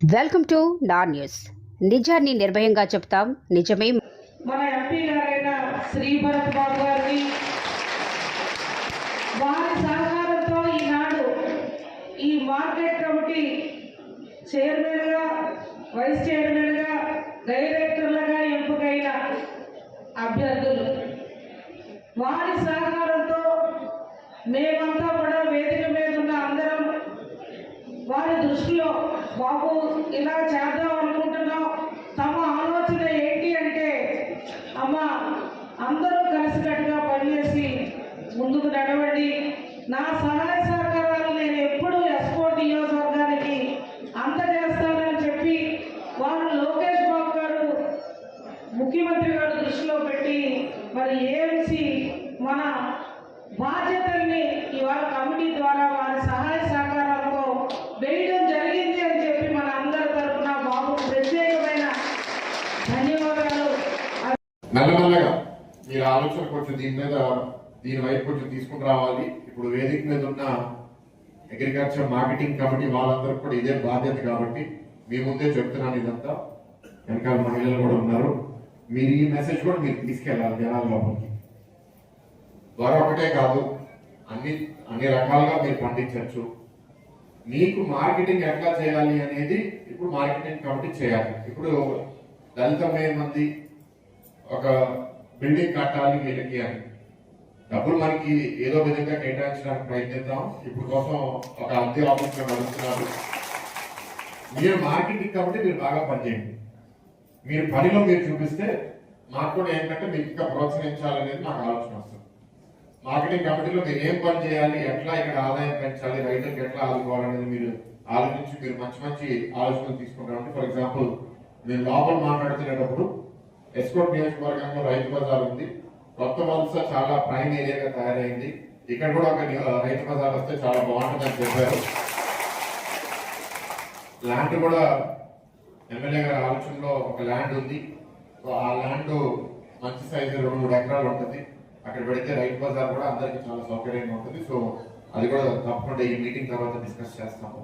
Welcome to నా news నిజాన్ని నిర్భయంగా చెప్తాం నిజమే. మన ఎంపీ గారైన శ్రీ భరత్ బాబు గారిని వారి సహకారంతో ఈనాడు ఈ మార్కెట్ కమిటీ చైర్మన్గా వైస్ చైర్మన్గా డైరెక్టర్లుగా ఎంపికైన అభ్యర్థులు. వారి సహకారంతో మేమంతా కూడా వేదిక మీద దృష్టిలో బాబు ఇలా చేద్దాం అనుకుంటున్నాం తమ ఆలోచన ఏంటి అంటే అమ్మ అందరూ కలిసికట్టుగా పనిచేసి ముందుకు నడవండి. నా సహాయ సహకారాలు నేను ఎప్పుడూ ఎస్పోర్ట్ నియోజకవర్గానికి అందజేస్తానని చెప్పి వారు లోకేష్ బాబు గారు ముఖ్యమంత్రి గారు దృష్టిలో పెట్టి మరి ఏమిసి మన బాధ్యతల్ని ఇవాళ కమిటీ ద్వారా వారి సహాయ సహకారాలతో వేయడం జరిగింది అని చెప్పి మన అందరి తరఫున బాబు ప్రత్యేకమైన ధన్యవాదాలు మెల్లమెల్లగా మీరు ఆలోచన కొంచెం దీని మీద దీని వైపు కొంచెం తీసుకుని రావాలి. ఇప్పుడు వేదిక మీద ఉన్న అగ్రికల్చర్ మార్కెటింగ్ కమిటీ వాళ్ళందరూ కూడా ఇదే బాధ్యత కాబట్టి మీ ముందే చెప్తున్నాను ఇదంతా. వెనకాల మహిళలు కూడా ఉన్నారు. మీరు ఈ మెసేజ్ కూడా మీరు తీసుకెళ్ళాలి జనాల లోపలికి. ద్వారా ఒకటే కాదు అన్ని అన్ని రకాలుగా మీరు పండించవచ్చు. మీకు మార్కెటింగ్ ఎట్లా చేయాలి అనేది ఇప్పుడు మార్కెటింగ్ కమిటీ చేయాలి. ఇప్పుడు దళిత మంది ఒక బిల్డింగ్ కట్టాలి వీళ్ళకి అని. డబ్బులు మనకి ఏదో విధంగా కేటాయించడానికి ప్రయత్నిద్దాం. ఇప్పుడు కోసం ఒక అద్దె ఆఫీస్లో నడుస్తున్నారు. మీరు మార్కెటింగ్ కాబట్టి మీరు బాగా పనిచేయండి. మీరు పనిలో మీరు చూపిస్తే మాకు కూడా ఏంటంటే మీకు ఇంకా ప్రోత్సహించాలనేది మాకు ఆలోచన వస్తుంది. మార్కెటింగ్ కమిటీలో మీరు ఏం పని చేయాలి ఎట్లా ఇక్కడ ఆదాయం పెంచాలి రైతులకు ఎట్లా ఆదుకోవాలనేది మీరు ఆలోచించి మీరు మంచి మంచి ఆలోచనలు తీసుకుంటారు. ఫర్ ఎగ్జాంపుల్ మీరు లోపల మాట్లాడుతున్నప్పుడు ఎస్కోట్ నియోజకవర్గంలో రైతు బజార్ ఉంది. కొత్త వలస చాలా ప్రైమ్ ఏరియాగా తయారైంది. ఇక్కడ కూడా ఒక రైతు బజార్ వస్తే చాలా బాగుంటుందని చెప్పారు. ల్యాండ్ కూడా ఎమ్మెల్యే గారి ఆలోచనలో ఒక ల్యాండ్ ఉంది. సో ఆ ల్యాండ్ మంచి సైజు రెండు మూడు ఎకరాలు ఉంటుంది. అక్కడ పెడితే రైతు బజార్ కూడా అందరికీ చాలా సౌకర్యంగా ఉంటుంది. సో అది కూడా తప్పకుండా ఈ మీటింగ్ తర్వాత డిస్కస్ చేస్తాము.